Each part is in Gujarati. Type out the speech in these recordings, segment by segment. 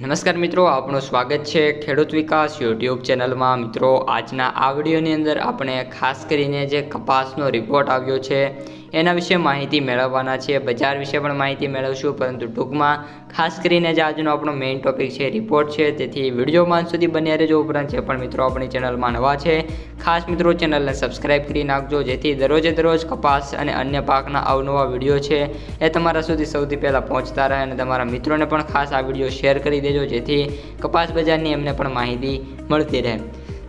નમસ્કાર મિત્રો, આપનું સ્વાગત છે ખેડૂત વિકાસ યુટ્યુબ ચેનલમાં. મિત્રો, આજના આ વિડીયોની અંદર આપણે ખાસ કરીને જે કપાસનો રિપોર્ટ આવ્યો છે એના વિશે માહિતી મેળવવાના છે. બજાર વિશે પણ માહિતી મેળવશું, પરંતુ ટૂંકમાં ખાસ કરીને જે આજનો આપણો મેઇન ટોપિક છે રિપોર્ટ છે. તેથી વિડીયોમાં સુધી બન્યા રહેજો. ઉપરાંત જે પણ મિત્રો આપણી ચેનલમાં નવા છે, ખાસ મિત્રો ચેનલને સબસ્ક્રાઇબ કરી નાખજો. જેથી દરરોજે દરરોજ કપાસ અને અન્ય પાકના અવનવા વીડિયો છે એ તમારા સુધી સૌથી પહેલાં પહોંચતા રહે અને તમારા મિત્રોને પણ ખાસ આ વીડિયો શેર કરી દેજો. જેથી કપાસ બજારની એમને પણ માહિતી મળતી રહે.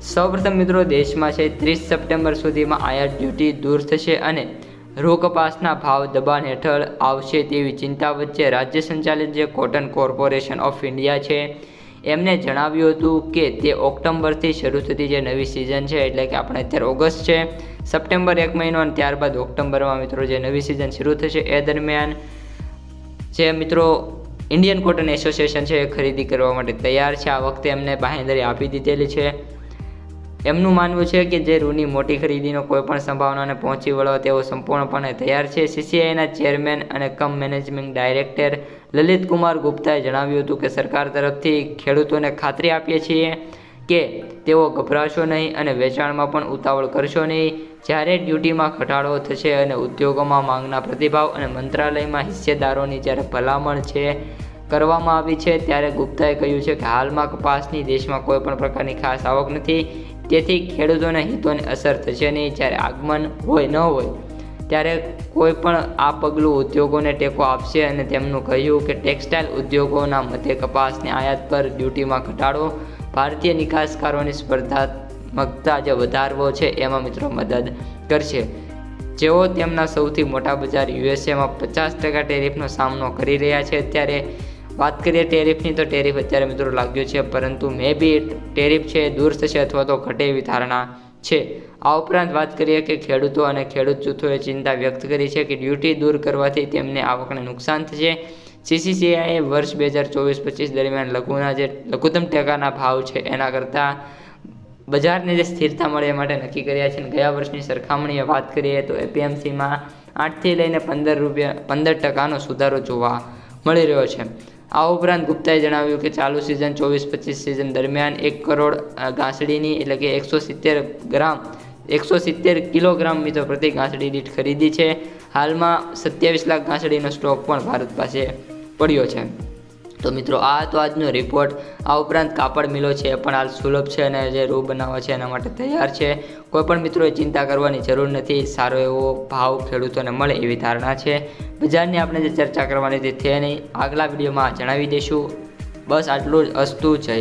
સૌપ્રથમ મિત્રો દેશમાં છે, ત્રીસ સપ્ટેમ્બર સુધીમાં આયાત ડ્યુટી દૂર થશે અને રૂ કપાસના ભાવ દબાણ હેઠળ આવશે તેવી ચિંતા વચ્ચે રાજ્ય સંચાલિત જે કોટન કોર્પોરેશન ઓફ ઇન્ડિયા છે, એમને જણાવ્યું હતું કે તે ઓક્ટોબરથી શરૂ થતી જે નવી સિઝન છે, એટલે કે આપણે અત્યારે ઓગસ્ટ છે, સપ્ટેમ્બર એક મહિનો અને ત્યારબાદ ઓક્ટોબરમાં મિત્રો જે નવી સિઝન શરૂ થશે, એ દરમિયાન જે મિત્રો ઇન્ડિયન કોટન એસોસિએશન છે એ ખરીદી કરવા માટે તૈયાર છે. આ વખતે એમને બાહેંધરી આપી દીધેલી છે. એમનું માનવું છે કે જે રૂની મોટી ખરીદીનો કોઈપણ સંભાવનાને પહોંચી વળવા તેઓ સંપૂર્ણપણે તૈયાર છે. સીસીઆઈના ચેરમેન અને cum management director Lalit Kumar ગુપ્તાએ જણાવ્યું હતું કે સરકાર તરફથી ખેડૂતોને ખાતરી આપીએ છીએ કે તેઓ ગભરાશો નહીં અને વેચાણમાં પણ ઉતાવળ કરશો નહીં. જ્યારે ડ્યુટીમાં ઘટાડો થશે અને ઉદ્યોગોમાં માંગના પ્રતિભાવ અને મંત્રાલયમાં હિસ્સેદારોની જ્યારે ભલામણ છે કરવામાં આવી છે, ત્યારે ગુપ્તાએ કહ્યું છે કે હાલમાં કપાસની દેશમાં કોઈ પણ પ્રકારની ખાસ આવક નથી. તેથી ખેડૂતોના હિતોને અસર થશે નહીં. જ્યારે આગમન હોય, ન હોય, ત્યારે કોઈ પણ આ પગલું ઉદ્યોગોને ટેકો આપશે અને તેમનું કહ્યું કે ટેક્સટાઇલ ઉદ્યોગોના મતે કપાસની આયાત પર ડ્યુટીમાં ઘટાડો. ભારતીય નિકાસકારોની સ્પર્ધાત્મકતા જે વધારવો છે, એમાં મિત્રો મદદ કરશે. જેઓ તેમના સૌથી મોટા બજાર યુએસએમાં પચાસ ટકા ટેરિફનો સામનો કરી રહ્યા છે, ત્યારે વાત કરીએ ટેરિફની, તો ટેરિફ અત્યારે મિત્રો લાગ્યો છે, પરંતુ મે બી ટેરિફ છે, દૂર થશે અથવા તો ઘટે એવી ધારણા છે. આ ઉપરાંત વાત કરીએ કે ખેડૂતો અને ખેડૂત જૂથોએ ચિંતા વ્યક્ત કરી છે કે ડ્યુટી દૂર કરવાથી તેમને આવકને નુકસાન થશે. સીસીસીઆઈએ વર્ષ બે હજાર ચોવીસ પચીસ દરમિયાન લઘુના જે, લઘુત્તમ ટેકાના ભાવ છે, એના કરતાં બજારને જે સ્થિરતા મળે એ માટે નક્કી કર્યા છે. અને ગયા વર્ષની સરખામણીએ વાત કરીએ તો એપીએમસીમાં આઠથી લઈને પંદર રૂપિયા, પંદર ટકાનો સુધારો જોવા મળી રહ્યો છે. આ ઉપરાંત ગુપ્તાએ જણાવ્યું કે ચાલુ સિઝન ચોવીસ પચીસ સિઝન દરમિયાન એક કરોડ ઘાસડીની એટલે કે એકસો સિત્તેર ગ્રામ, એકસો સિત્તેર કિલોગ્રામ મિત્રો પ્રતિ ઘાસડી દીઠ ખરીદી છે. હાલમાં સત્યાવીસ લાખ ઘાસડીનો સ્ટોક પણ ભારત પાસે પડ્યો છે. તો મિત્રો, આ તો આજનો રિપોર્ટ આ ઉપરાંત કાપડ મિલો છે પણ હાલ સુલભ છે અને જે રૂ બનાવવા છે એના માટે તૈયાર છે. કોઈપણ મિત્રોએ ચિંતા કરવાની જરૂર નથી, સારો એવો ભાવ ખેડૂતોને મળે એવી ધારણા છે. બજારની આપણે જે ચર્ચા કરવાની હતી તે નહીં. આગલા વિડીયોમાં જણાવી દઈશું. બસ આટલું જ. અસ્તુ, જય